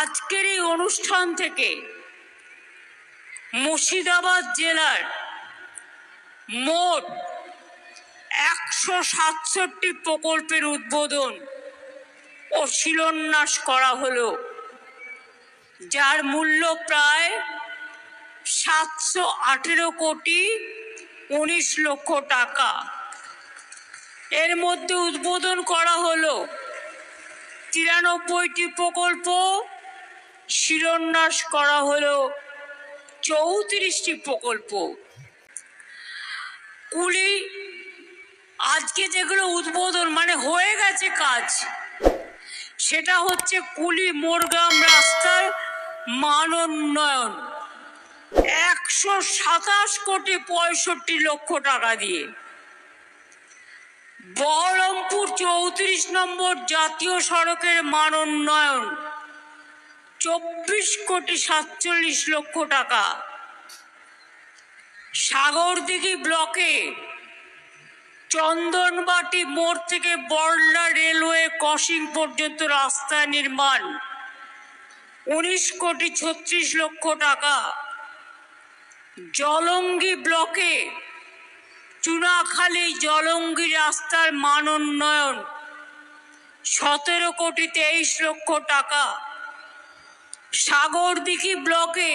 আজকের এই অনুষ্ঠান থেকে মুর্শিদাবাদ জেলার মোট একশো সাতষট্টি প্রকল্পের উদ্বোধন ও শিলান্যাস করা হলো, যার মূল্য প্রায় সাতশো আঠেরো কোটি উনিশ লক্ষ টাকা। এর মধ্যে উদ্বোধন করা হলো তিরানব্বইটি প্রকল্প শিলান্যাস করা হলো চৌত্রিশটি প্রকল্প। কুলি, আজকে যেগুলো উদ্বোধন মানে হয়ে গেছে কাজ, সেটা হচ্ছে কুলি মোরগ্রাম রাস্তার মান উন্নয়ন একশো সাতাশ কোটি পঁয়ষট্টি লক্ষ টাকা দিয়ে। বহরমপুর চৌত্রিশ নম্বর জাতীয় সড়কের মান উন্নয়ন চব্বিশ কোটি সাতচল্লিশ লক্ষ টাকা। সাগরদিঘি ব্লকে চন্দনবাটি মোড় থেকে বড়লা রেলওয়ে ক্রসিং পর্যন্ত রাস্তা নির্মাণ। উনিশ কোটি ছত্রিশ লক্ষ টাকা। জলঙ্গি ব্লকে চুনাখালী জলঙ্গি রাস্তার মান উন্নয়ন। সতেরো কোটি তেইশ লক্ষ টাকা। সাগরদিঘি ব্লকে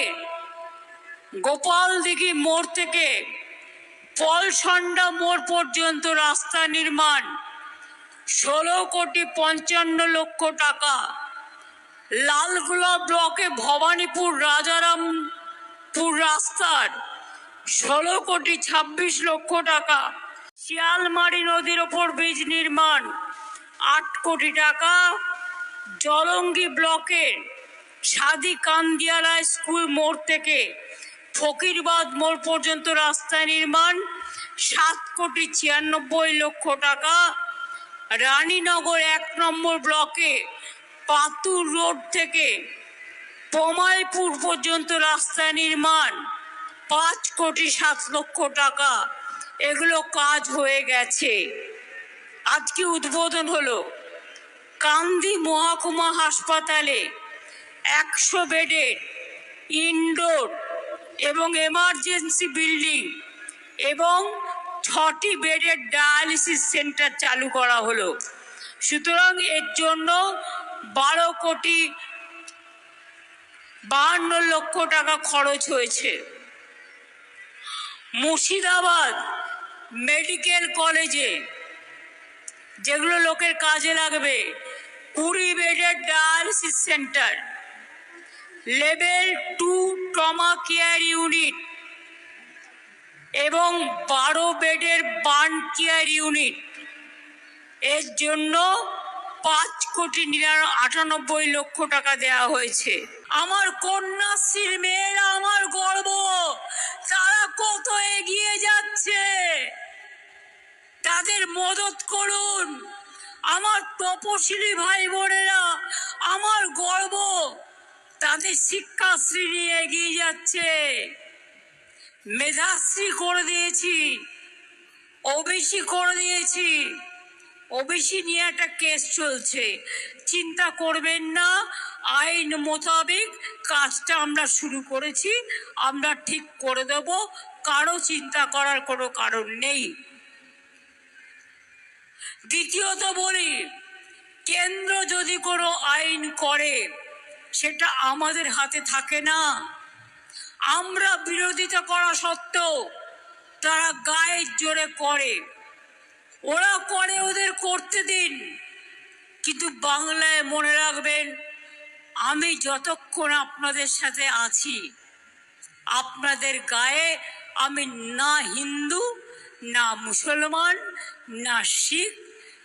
গোপালদিঘি মোড় থেকে পলসন্ডা মোড় পর্যন্ত রাস্তা নির্মাণ, ষোলো কোটি পঞ্চান্ন লক্ষ টাকা। লালগুলা ব্লকে ভবানীপুর রাজারামপুর রাস্তার ষোলো কোটি ছাব্বিশ লক্ষ টাকা। শিয়ালমারি নদীর ওপর ব্রিজ নির্মাণ, আট কোটি টাকা। জলঙ্গি ব্লকের সাদি কান্দিয়ালা স্কুল মোড় থেকে ফকিরবাদ মোড় পর্যন্ত রাস্তা নির্মাণ, সাত কোটি ছিয়ানব্বই লক্ষ টাকা। রানীনগর এক নম্বর ব্লকে পাতুর রোড থেকে পমাইপুর পর্যন্ত রাস্তা নির্মাণ, পাঁচ কোটি সাত লক্ষ টাকা। এগুলো কাজ হয়ে গেছে। আজকে উদ্বোধন হলো কান্দি মহকুমা হাসপাতালে একশো বেডের ইনডোর এবং এমার্জেন্সি বিল্ডিং এবং ছটি বেডের ডায়ালিসিস সেন্টার চালু করা হলো। সুতরাং এর জন্য বারো কোটি বাহান্ন লক্ষ টাকা খরচ হয়েছে। মুর্শিদাবাদ মেডিকেল কলেজে যেগুলো লোকের কাজে লাগবে, কুড়ি বেডের dialysis centre level two trauma care unit এবং বারো বেডের বার্ন কেয়ার ইউনিট। এর জন্য পাঁচ কোটি আটানব্বই লক্ষ টাকা দেওয়া হয়েছে। আমার কন্যাশ্রীর মেয়েরা আমার গর্ব। তারা কত এগিয়ে যাচ্ছে? তাদের মদত করুন। আমার তপশিলি ভাই বোনেরা আমার গর্ব। তাদের শিক্ষাশ্রী নিয়ে এগিয়ে যাচ্ছে। মেধাশ্রী করে দিয়েছি, ওবিসি করে দিয়েছি। ওবিসি নিয়ে একটা কেস চলছে। চিন্তা করবেন না, আইন মোতাবেক কাজটা আমরা শুরু করেছি, আমরা ঠিক করে দেব, কারও চিন্তা করার কোনো কারণ নেই। দ্বিতীয়ত বলি, কেন্দ্র যদি কোনো আইন করে সেটা আমাদের হাতে থাকে না। আমরা বিরোধিতা করা সত্ত্বেও তারা গায়ের জোরে করে। ওরা করে ওদের করতে দিন। কিন্তু বাংলায় মনে রাখবেন, আমি যতক্ষণ আপনাদের সাথে আছি, আপনাদের গায়ে আমি না হিন্দু, না মুসলমান, না শিখ,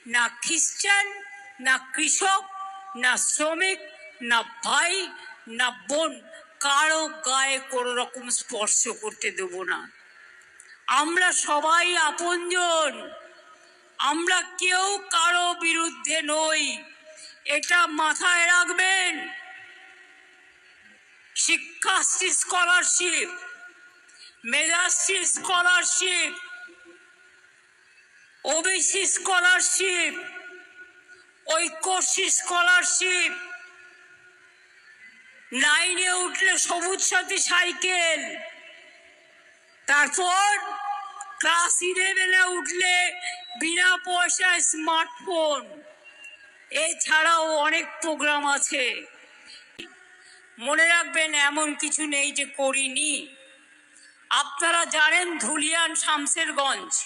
না খ্রিস্টান, না কৃষক, না শ্রমিক না ভাই, না বোন, কারও গায়ে কোনো রকম স্পর্শ করতে দেব না। আমরা সবাই আপনজন। আমরা কেউ কারও বিরুদ্ধে নই। এটা মাথায় রাখবেন। Shikshashree scholarship, Medhashree scholarship, OBC scholarship, Aikyashree scholarship নাইনে উঠলে সবুজ সাথী সাইকেল। তারপর ক্লাস ইলেভেনে উঠলে বিনা পয়সায় স্মার্টফোন। এছাড়াও অনেক প্রোগ্রাম আছে। মনে রাখবেন, এমন কিছু নেই যে করিনি। আপনারা জানেন ধুলিয়ান শামসেরগঞ্জ,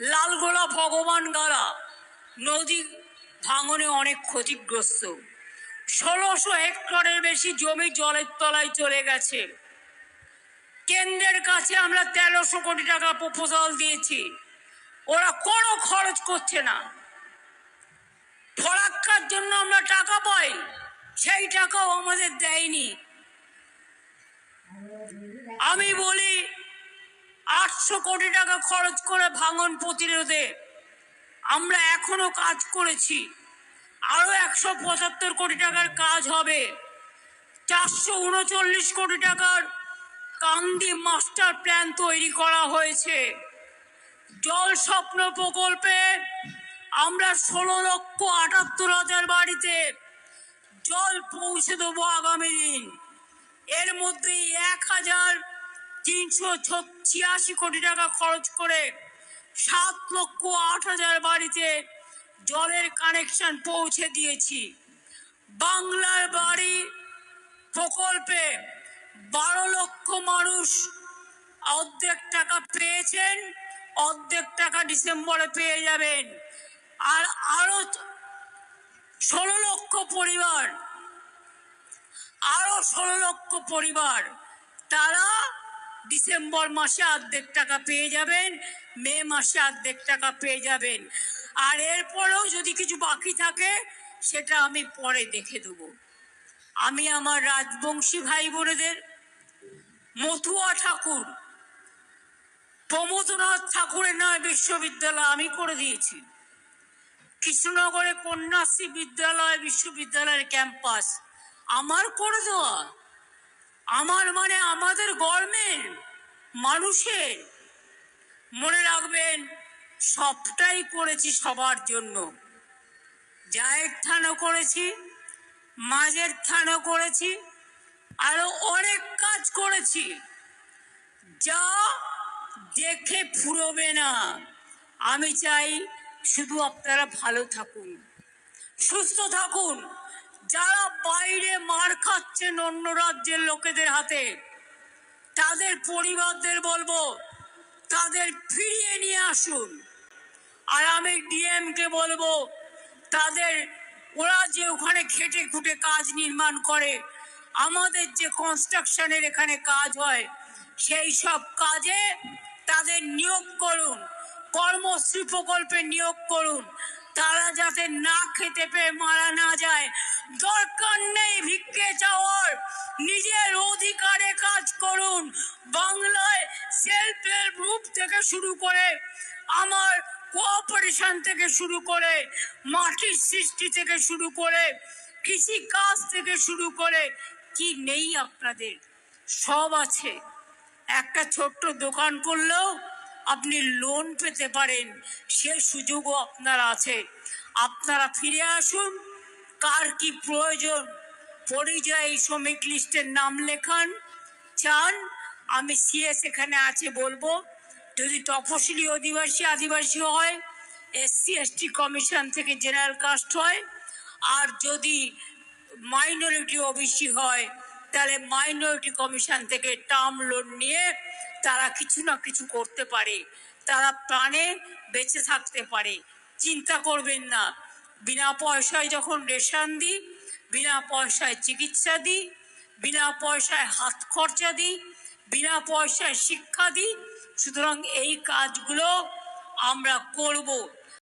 লালগোলা ভগবান গালা নদী ভাঙনে অনেক ক্ষতিগ্রস্ত। ষোলোশো হেক্টরের বেশি জমি জলের তলায় চলে গেছে। কেন্দ্রের কাছে আমরা তেরোশো কোটি টাকা প্রপোজাল দিয়েছি। ওরা কোনো খরচ করছে না। ফরাক্কার জন্য আমরা টাকা পাই, সেই টাকাও আমাদের দেয়নি। আমি বলি, আটশো কোটি টাকা খরচ করে ভাঙন প্রতিরোধে আমরা এখনও কাজ করেছি। আরও একশো পঁচাত্তর কোটি টাকার কাজ হবে। চারশো উনচল্লিশ কোটি টাকার কান্দি মাস্টার প্ল্যান তৈরি করা হয়েছে। জল স্বপ্ন প্রকল্পে আমরা ষোলো লক্ষ আটাত্তর হাজার বাড়িতে জল পৌঁছে দেবো আগামী দিন। এর মধ্যে এক হাজার তিনশো ছিয়াশি কোটি টাকা খরচ করে সাত লক্ষ আট হাজার বাড়িতে জলের কানেকশন পৌঁছে দিয়েছি। বাংলার বাড়ি প্রকল্পে বারো লক্ষ মানুষ অর্ধেক টাকা পেয়েছেন, অর্ধেক টাকা ডিসেম্বরে পেয়ে যাবেন। আর আরও ষোলো লক্ষ পরিবার, আরও ষোলো লক্ষ পরিবার, তারা ডিসেম্বর মাসে অর্ধেক টাকা পেয়ে যাবেন, মে মাসে অর্ধেক টাকা পেয়ে যাবেন। আর এরপরেও যদি কিছু বাকি থাকে, সেটা আমি পরে দেখে দেবো। আমি আমার রাজবংশী ভাই বোনেদের মথুয়া ঠাকুর, প্রমোদনাথ ঠাকুরের নয় বিশ্ববিদ্যালয় আমি করে দিয়েছি। কৃষ্ণনগরে কন্যাশ্রী বিদ্যালয়, বিশ্ববিদ্যালয়ের ক্যাম্পাস আমার করে দেওয়া। আমার মানে আমাদের গভর্নমেন্ট মানুষের। মনে রাখবেন সবটাই করেছি সবার জন্য। জায়ের থানও করেছি, মাঝের থানও করেছি, আরও অনেক কাজ করেছি। যা দেখে ফুরবে না। আমি চাই শুধু আপনারা ভালো থাকুন, সুস্থ থাকুন। যারা বাইরে মার খাচ্ছেন অন্য রাজ্যের লোকেদের হাতে, তাদের পরিবারদের বলব, তাদের ফিরিয়ে নিয়ে আসুন। আর আমি ডিএমকে বলব, তাদের, ওরা যে ওখানে খেটে খুটে কাজ নির্মাণ করে, আমাদের যে কনস্ট্রাকশনের এখানে কাজ হয়, সেই সব কাজে তাদের নিয়োগ করুন, কর্মশ্রী প্রকল্পে নিয়োগ করুন, তারা যাতে না খেতে পেয়ে মারা না যায়। দরকার নেই ভিক্ষে চাওয়ার, নিজের অধিকারে কাজ করুন। বাংলায় সেলফ হেল্প গ্রুপ থেকে শুরু করে, আমার কোঅপারেশন থেকে শুরু করে, মাটির সৃষ্টি থেকে শুরু করে কৃষি কাজ থেকে শুরু করে, কি নেই আপনাদের? সব আছে। একটা ছোট্ট দোকান করলেও আপনি লোন পেতে পারেন, সে সুযোগও আপনার আছে। আপনারা ফিরে আসুন, কার কি প্রয়োজন, পরিযায়ী শ্রমিক লিস্টের নাম লেখান, চান, আমি সিএস এখানে আছে বলব। যদি তপশিলি অধিবাসী, আদিবাসী হয় এসসি এসটি কমিশন থেকে জেনারেল কাস্ট হয়। আর যদি মাইনরিটি ওবিসি হয়, তাহলে মাইনরিটি কমিশন থেকে টার্ম লোন নিয়ে তারা কিছু না কিছু করতে পারে। তারা প্রাণে বেঁচে থাকতে পারে। চিন্তা করবেন না। বিনা পয়সায় যখন রেশন দিই, বিনা পয়সায় চিকিৎসা দিই, বিনা পয়সায় হাত খরচা দিই বিনা পয়সায় শিক্ষা দিই। সুতরাং এই কাজগুলো আমরা করব।